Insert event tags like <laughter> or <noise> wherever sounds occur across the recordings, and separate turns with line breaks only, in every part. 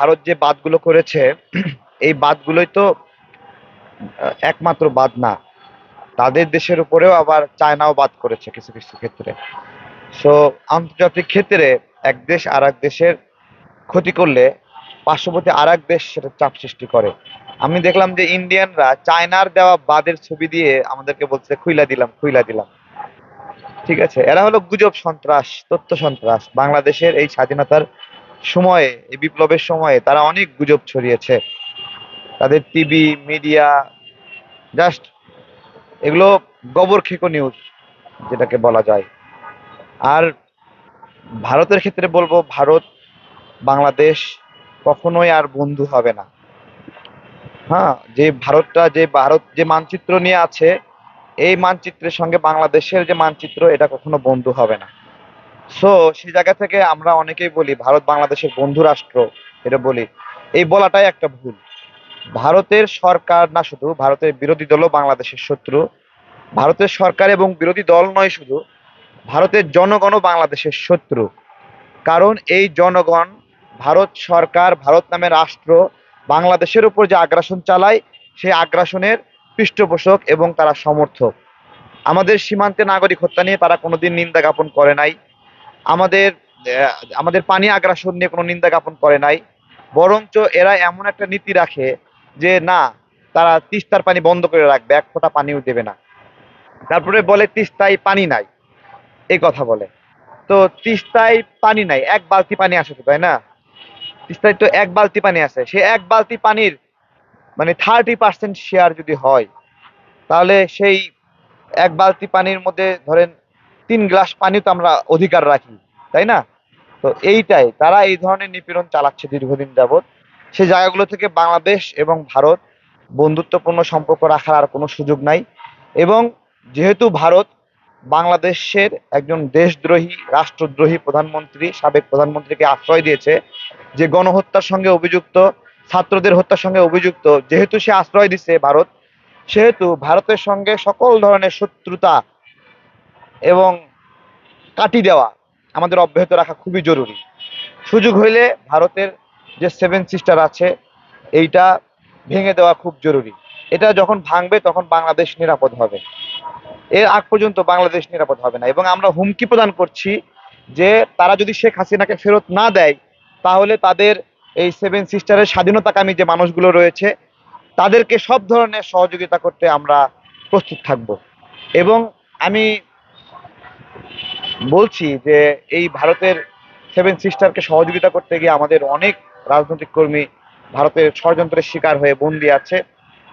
ভারত যে বাদগুলো করেছে, <clears throat> এই বাদগুলোই তো একমাত্র বাদ না। তাদের দেশের উপরেও আবার চায়নাও বাদ করেছে কিছু কিছু ক্ষেত্রে। সো আন্তর্জাতিক ক্ষেত্রে এক দেশ আর এক দেশের ক্ষতি করলে পার্শ্ববর্তী আর এক দেশ সেটা চাপ সৃষ্টি করে। আমি দেখলাম যে ইন্ডিয়ানরা চায়নার দেওয়া বাদের ছবি দিয়ে আমাদেরকে বলছে, খুইলা দিলাম খুইলা দিলাম। ঠিক আছে? এরা হলো গুজব সন্ত্রাস, তথ্য সন্ত্রাস। বাংলাদেশের এই স্বাধীনতার সময়ে, এই বিপ্লবের সময়ে তারা অনেক গুজব ছড়িয়েছে। তাদের টিভি মিডিয়া জাস্ট এগুলো গোবর খেকো নিউজ যেটাকে বলা যায়। আর ভারতের ক্ষেত্রে বলব, ভারত, বাংলাদেশ কখনোই আর বন্ধু হবে না। হ্যাঁ যে ভারতটা, যে ভারত, যে মানচিত্র নিয়ে আছে, এই মানচিত্রের সঙ্গে বাংলাদেশের যে মানচিত্র, এটা কখনো বন্ধু হবে না। সো সেই জায়গা থেকে আমরা অনেকেই বলি, ভারত বাংলাদেশের বন্ধু রাষ্ট্র, এটা বলি। এই বলাটাই একটা ভুল। ভারতের সরকার না শুধু, ভারতের বিরোধী দলও বাংলাদেশের শত্রু। ভারতের সরকার এবং বিরোধী দল নয় শুধু, ভারতের জনগণও বাংলাদেশের শত্রু। কারণ এই জনগণ, ভারত সরকার, ভারত নামে রাষ্ট্র, বাংলাদেশের উপর যে আগ্রাসন চালায়, সেই আগ্রাসনের পৃষ্ঠপোষক এবং তারা সমর্থক। আমাদের সীমান্তে নাগরিক হত্যা নিয়ে তারা কোনোদিন নিন্দা জ্ঞাপন করে নাই। আমাদের আমাদের পানি আগ্রাসন নিয়ে কোনো নিন্দা জ্ঞাপন করে নাই। বরঞ্চ এরা এমন একটা নীতি রাখে যে, না, তারা তিস্তার পানি বন্ধ করে রাখবে, এক ফোঁটা পানিও দেবে না। তারপরে বলে, তিস্তায় পানি নাই। এই কথা বলে। তো তিস্তায় পানি নাই, এক বালতি পানি আসে তো, তাই না? তিস্তায় তো এক বালতি পানি আছে। সে এক বালতি পানির মানে থার্টি পার্সেন্ট শেয়ার যদি হয়, তাহলে সেই এক বালতি পানির মধ্যে ধরেন তিন গ্লাস পানি তো আমরা অধিকার রাখি, তাই না? তো এইটাই, তারা এই ধরনের নিপীড়ন চালাচ্ছে দীর্ঘদিন যাবৎ। সেই জায়গাগুলো থেকে বাংলাদেশ এবং ভারত বন্ধুত্বপূর্ণ সম্পর্ক রাখার আর কোনো সুযোগ নাই এবং যেহেতু ভারত বাংলাদেশের একজন দেশদ্রোহী, রাষ্ট্রদ্রোহী প্রধানমন্ত্রী, সাবেক প্রধানমন্ত্রীকে আশ্রয় দিয়েছে, যে গণহত্যার সঙ্গে অভিযুক্ত, ছাত্রদের হত্যার সঙ্গে অভিযুক্ত, যেহেতু সে আশ্রয় দিচ্ছে ভারত, সেহেতু ভারতের সঙ্গে সকল ধরনের শত্রুতা এবং কাটি দেওয়া আমাদের অব্যাহত রাখা খুবই জরুরি। সুযোগ হইলে ভারতের যে সেভেন সিস্টার আছে, এইটা ভেঙে দেওয়া খুব জরুরি। এটা যখন ভাঙবে তখন বাংলাদেশ নিরাপদ হবে। এর আগ পর্যন্ত বাংলাদেশ নিরাপদ হবে না। এবং আমরা হুমকি প্রদান করছি যে তারা যদি শেখ হাসিনাকে ফেরত না দেয়, তাহলে তাদের এই সেভেন সিস্টারের স্বাধীনতাকামী যে মানুষগুলো রয়েছে, তাদেরকে সব ধরনের সহযোগিতা করতে আমরা প্রস্তুত থাকব। এবং আমি বলছি যে এই ভারতের সেভেন সিস্টারকে সহযোগিতা করতে গিয়ে আমাদের অনেক রাজনৈতিক কর্মী ভারতের ষড়যন্ত্রের শিকার হয়ে বন্দি আছে।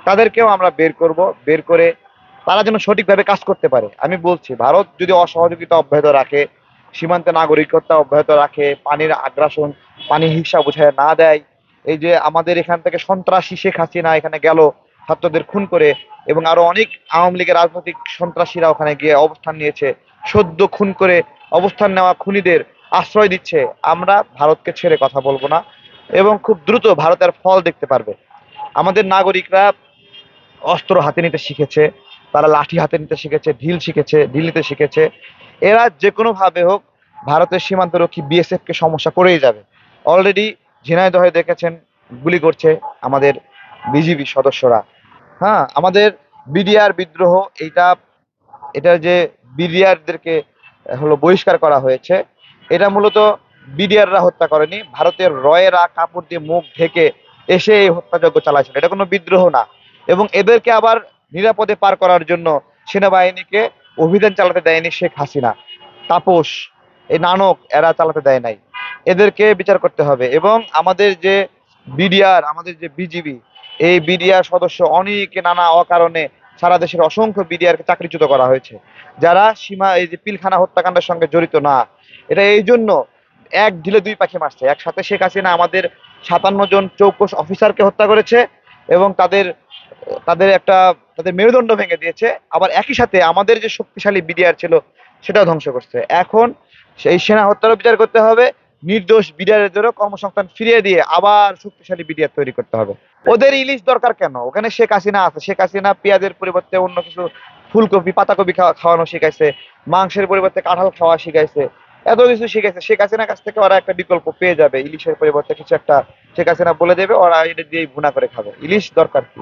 তাদেরকেও আমরা বের করব, বের করে তারা যেন সঠিকভাবে কাজ করতে পারে। আমি বলছি, ভারত যদি অসহযোগিতা অব্যাহত রাখে, সীমান্তে নাগরিকতা অব্যাহত রাখে, পানির আগ্রাসন, পানি হিসা বোঝায় না দেয়, এই যে আমাদের এখান থেকে সন্ত্রাসী শেখ হাসিনা এখানে গেল ছাত্রদের খুন করে এবং আরও অনেক আওয়ামী লীগের রাজনৈতিক সন্ত্রাসীরা ওখানে গিয়ে অবস্থান নিয়েছে। সদ্য খুন করে অবস্থান নেওয়া খুনিদের আশ্রয় দিচ্ছে। আমরা ভারতকে ছেড়ে কথা বলব না এবং খুব দ্রুত ভারতের ফল দেখতে পারবে। আমাদের নাগরিকরা অস্ত্র হাতে নিতে শিখেছে, তারা লাঠি হাতে নিতে শিখেছে, ঢিল শিখেছে, ঢিল নিতে শিখেছে। এরা যে কোনো ভাবে হোক ভারতের সীমান্তরক্ষী বিএসএফ কে সমস্যা করেই যাবে। অলরেডি ঝিনাইদহে দেখেছেন, গুলি করছে আমাদের বিজিবি সদস্যরা। হ্যাঁ আমাদের বিডিআর বিদ্রোহ, এইটা, এটা যে বিডিআরদেরকে হলো বহিষ্কার করা হয়েছে, এটা মূলত বিডিআররা হত্যা করেনি। ভারতের রয়েরা কাপড় দিয়ে মুখ ঢেকে এসে এই হত্যাযজ্ঞ চালাইছিল। এটা কোনো বিদ্রোহ না। এবং এদেরকে আবার নিরাপদে পার করার জন্য সেনাবাহিনীকে অভিযান চালাতে দেয়নি শেখ হাসিনা। তাপস, এই নানক, এরা চালাতে দেয় নাই। এদেরকে বিচার করতে হবে। এবং আমাদের যে বিডিআর, আমাদের যে বিজিবি এই বিডিআর সদস্য অনেকে নানা অকারণে সারা দেশের অসংখ্য বিডিআরকে চাকরিচ্যুত করা হয়েছে। যারা সীমা, এই যে পিলখানা হত্যাকাণ্ডের সঙ্গে জড়িত না। এটা এই জন্য এক ঢিলে দুই পাখি মারছে। একসাথে শেখ হাসিনা আমাদের সাতান্ন জন চৌকস অফিসারকে হত্যা করেছে এবং তাদের তাদের একটা, তাদের মেরুদণ্ড ভেঙে দিয়েছে। আবার একই সাথে আমাদের যে শক্তিশালী বিডিআর ছিল, সেটাও ধ্বংস করছে। এখন সেই সেনা হত্যারও বিচার করতে হবে। নির্দোষ বিডিআরদেরও কর্মসংস্থান ফিরিয়ে দিয়ে আবার শক্তিশালী বিডিআর তৈরি করতে হবে। ওদের ইলিশ দরকার কেন? ওখানে শেখ হাসিনা আছে। শেখ হাসিনা পেঁয়াজের পরিবর্তে অন্য কিছু ফুলকপি, পাতাকপি খাওয়া খাওয়ানো শিখাইছে। মাংসের পরিবর্তে কাঁঠাল খাওয়া শিখাইছে। এত কিছু শিখেছে শেখ হাসিনার কাছ থেকে ওরা একটা বিকল্প পেয়ে যাবে। ইলিশের পরিবর্তে কিছু একটা শেখ হাসিনা বলে দেবে, ওরা এটা দিয়েই ভুনা করে খাবে। ইলিশ দরকার কি?